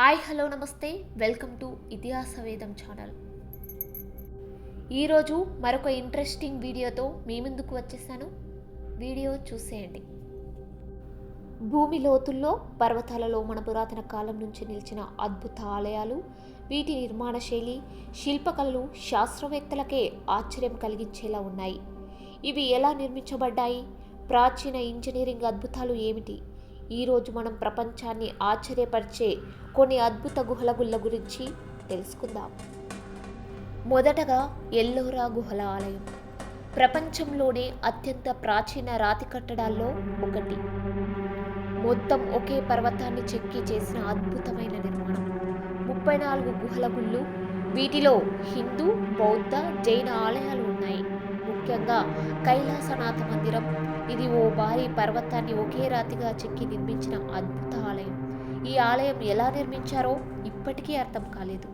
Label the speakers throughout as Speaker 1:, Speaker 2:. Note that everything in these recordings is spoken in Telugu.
Speaker 1: హాయ్ హలో నమస్తే. Welcome to Itihasa Vedam channel. ఈరోజు మరొక ఇంట్రెస్టింగ్ వీడియోతో మీ ముందుకు వచ్చేసాను. వీడియో చూసేయండి. భూమి లోతుల్లో పర్వతాలలో మన పురాతన కాలం నుంచి నిలిచిన అద్భుత ఆలయాలు వీటి నిర్మాణ శైలి శిల్పకళలు శాస్త్రవేత్తలకే ఆశ్చర్యం కలిగించేలా ఉన్నాయి. ఇవి ఎలా నిర్మించబడ్డాయి? ప్రాచీన ఇంజనీరింగ్ అద్భుతాలు ఏమిటి? ఈరోజు మనం ప్రపంచాన్ని ఆశ్చర్యపరిచే కొన్ని అద్భుత గుహల గుళ్ళ గురించి తెలుసుకుందాం. మొదటగా ఎల్లోరా గుహల ఆలయం. ప్రపంచంలోనే అత్యంత ప్రాచీన రాతి కట్టడాల్లో ఒకటి. మొత్తం ఒకే పర్వతాన్ని చెక్కి చేసిన అద్భుతమైన నిర్మాణం. ముప్పై నాలుగు గుహల గుళ్ళు వీటిలో హిందూ బౌద్ధ జైన ఆలయాలు ఉన్నాయి. ముఖ్యంగా కైలాసనాథ మందిరం. ఇది ఓ భారీ పర్వతాన్ని ఒకే రాతిగా చెక్కి నిర్మించిన అద్భుత ఆలయం. ఈ ఆలయం ఎలా నిర్మించారో ఇప్పటికీ అర్థం కాలేదు.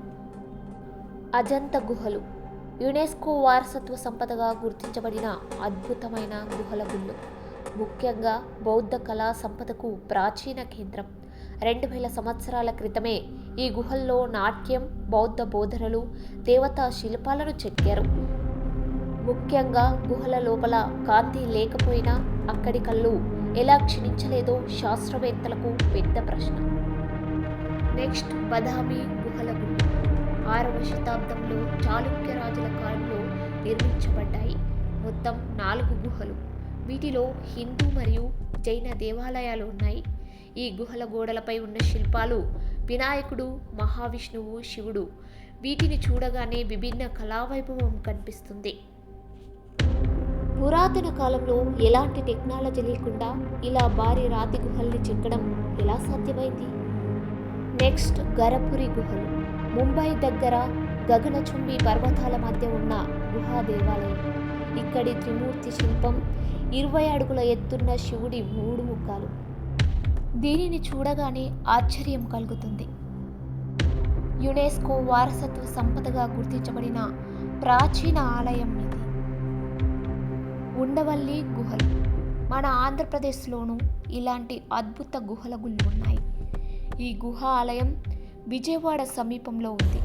Speaker 1: అజంత గుహలు. యునెస్కో వారసత్వ సంపదగా గుర్తించబడిన అద్భుతమైన గుహల గుళ్ళు. ముఖ్యంగా బౌద్ధ కళా సంపదకు ప్రాచీన కేంద్రం. రెండు వేల సంవత్సరాల క్రితమే ఈ గుహల్లో నాట్యం బౌద్ధ బోధనలు దేవతా శిల్పాలను చెక్కారు. ముఖ్యంగా గుహల లోపల కాంతి లేకపోయినా అక్కడి కళ్ళు ఎలా క్షీణించలేదో శాస్త్రవేత్తలకు పెద్ద ప్రశ్న. నెక్స్ట్ బదామి గుహల గుళ్ళు ఆరవ శతాబ్దంలో చాళుక్య రాజుల కాలంలో నిర్మించబడ్డాయి మొత్తం నాలుగు గుహలు. వీటిలో హిందూ మరియు జైన దేవాలయాలు ఉన్నాయి. ఈ గుహల గోడలపై ఉన్న శిల్పాలు వినాయకుడు మహావిష్ణువు శివుడు. వీటిని చూడగానే విభిన్న కళావైభవం కనిపిస్తుంది. పురాతన కాలంలో ఎలాంటి టెక్నాలజీ లేకుండా ఇలా భారీ రాతి గుహల్ని చెక్కడం ఎలా సాధ్యమైంది? నెక్స్ట్ గరపురి గుహలు. ముంబై దగ్గర గగనచుంబి పర్వతాల మధ్య ఉన్న గుహా దేవాలయం. ఇక్కడి త్రిమూర్తి శిల్పం ఇరవై అడుగుల ఎత్తున్న శివుడి మూడు ముఖాలు. దీనిని చూడగానే ఆశ్చర్యం కలుగుతుంది. యునెస్కో వారసత్వ సంపదగా గుర్తించబడిన ప్రాచీన ఆలయం ఇది. ఉండవల్లి గుహలు. మన ఆంధ్రప్రదేశ్లోనూ ఇలాంటి అద్భుత గుహల గుళ్ళు ఉన్నాయి. ఈ గుహ ఆలయం విజయవాడ సమీపంలో ఉంది.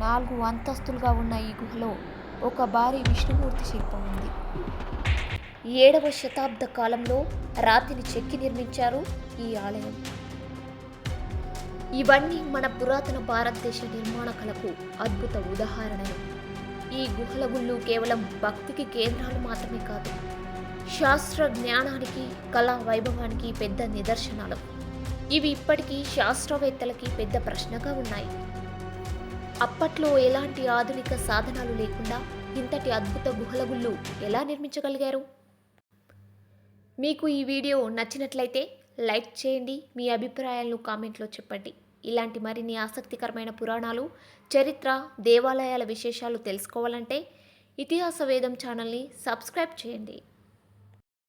Speaker 1: నాలుగు అంతస్తులుగా ఉన్న ఈ గుహలో ఒక భారీ విష్ణుమూర్తి శిల్పం ఉంది. ఏడవ శతాబ్ద కాలంలో రాతిని చెక్కి నిర్మించారు ఈ ఆలయం. ఇవన్నీ మన పురాతన భారతదేశ నిర్మాణ కళకు అద్భుత ఉదాహరణలు. ఈ గుహల గుళ్ళు కేవలం భక్తికి కేంద్రాలు మాత్రమే కాదు శాస్త్ర జ్ఞానానికి కళా వైభవానికి పెద్ద నిదర్శనాలు. ఇవి ఇప్పటికీ శాస్త్రవేత్తలకి పెద్ద ప్రశ్నగా ఉన్నాయి. అప్పట్లో ఎలాంటి ఆధునిక సాధనాలు లేకుండా ఇంతటి అద్భుత గుహల గుళ్ళు ఎలా నిర్మించగలిగారు? మీకు ఈ వీడియో నచ్చినట్లయితే లైక్ చేయండి మీ అభిప్రాయాలను కామెంట్లో చెప్పండి. ఇలాంటి మరిన్ని ఆసక్తికరమైన పురాణాలు చరిత్ర దేవాలయాల విశేషాలు తెలుసుకోవాలంటే ఇతిహాస వేదం ఛానల్ని సబ్స్క్రైబ్ చేయండి.